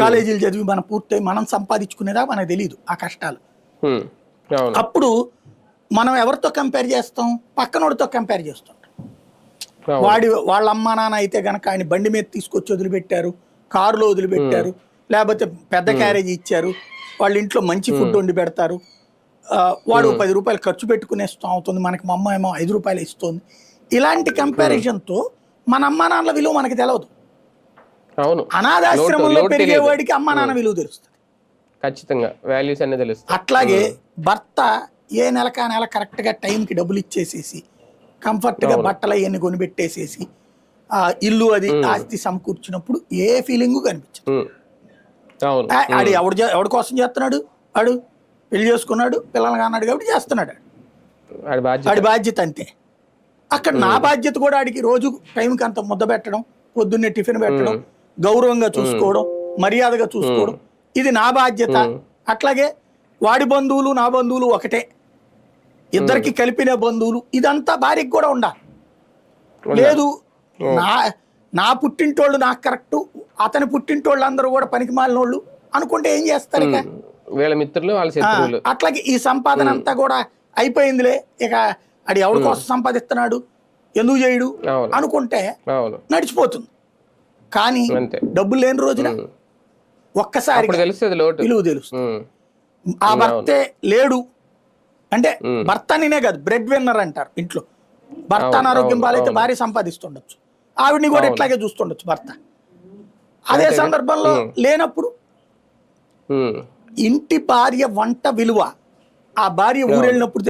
కాలేజీలు చదివి మనం పూర్తయి మనం సంపాదించుకునేదా మనకు తెలియదు ఆ కష్టాలు. అప్పుడు మనం ఎవరితో కంపేర్ చేస్తాం? పక్కనోడితో కంపేర్ చేస్తాం. వాడి వాళ్ళ అమ్మా నాన్న అయితే గనక ఆయన బండి మీద తీసుకొచ్చి వదిలిపెట్టారు కారులో వదిలిపెట్టారు లేకపోతే పెద్ద క్యారేజ్ ఇచ్చారు వాళ్ళ ఇంట్లో మంచి ఫుడ్ వండి పెడతారు. వాడు పది రూపాయలు ఖర్చు పెట్టుకునే అవుతుంది మనకి మా అమ్మ ఏమో ఐదు రూపాయలు ఇస్తుంది. ఇలాంటి కంపారిజన్తో మన అమ్మా నాన్నల విలువ మనకి తెలియదు అవును. అనాథాశ్రమంలో లోటు పెరిగే తెలియదు. వాడికి అమ్మా నాన్న విలువ తెలుస్తుంది. ఖచ్చితంగా. వాల్యూస్ అన్ని తెలుస్తాయి. అట్లాగే భర్త ఏ నెలకా నెల కరెక్ట్గా టైంకి డబ్బులు ఇచ్చేసేసి కంఫర్ట్గా బట్టలు అవన్నీ కొనిపెట్టేసేసి ఆ ఇల్లు అది ఆస్తి సమకూర్చినప్పుడు ఏ ఫీలింగు కనిపించదు. ఆడు ఎవడు ఎవడి కోసం చేస్తున్నాడు? వాడు పెళ్ళి చేసుకున్నాడు పిల్లలు అన్నాడు కాబట్టి చేస్తున్నాడు వాడి బాధ్యత. అంతే. అక్కడ నా బాధ్యత కూడా ఆడికి రోజు టైంకి అంత ముద్ద పెట్టడం పొద్దున్నే టిఫిన్ పెట్టడం గౌరవంగా చూసుకోవడం మర్యాదగా చూసుకోవడం ఇది నా బాధ్యత. అట్లాగే వాడి బంధువులు నా బంధువులు ఒకటే. ఇద్దరికి కలిపిన బంధువులు ఇదంతా భార్యకి కూడా ఉండాలి. లేదు నా నా పుట్టింటోళ్ళు నాకు కరెక్ట్ అతని పుట్టింటోళ్ళు అందరూ కూడా పనికి మాలినోళ్ళు అనుకుంటే ఏం చేస్తారు ఇక? వీళ్ళ మిత్రులు వాళ్ళ అట్లాగే ఈ సంపాదన అంతా కూడా అయిపోయిందిలే. ఇక అది ఎవరి కోసం సంపాదిస్తున్నాడు? ఎందుకు చేయడు? అనుకుంటే నడిచిపోతుంది. కానీ డబ్బులు లేని రోజున ఒక్కసారి విలువ ఉమ్, ఆ భర్తే లేడు. అంటే భర్త నేనే కాదు బ్రెడ్ విన్నర్ అంటారు ఇంట్లో. భర్త అనారోగ్యం బాలైతే భార్య సంపాదిస్తుండొచ్చు. ఆవిడ్ని కూడా ఇట్లాగే చూస్తుండొచ్చు భర్త. అదే సందర్భంలో లేనప్పుడు ఇంటి భార్య వంట విలువ. ఆ భార్య ఊరెళ్ళినప్పుడు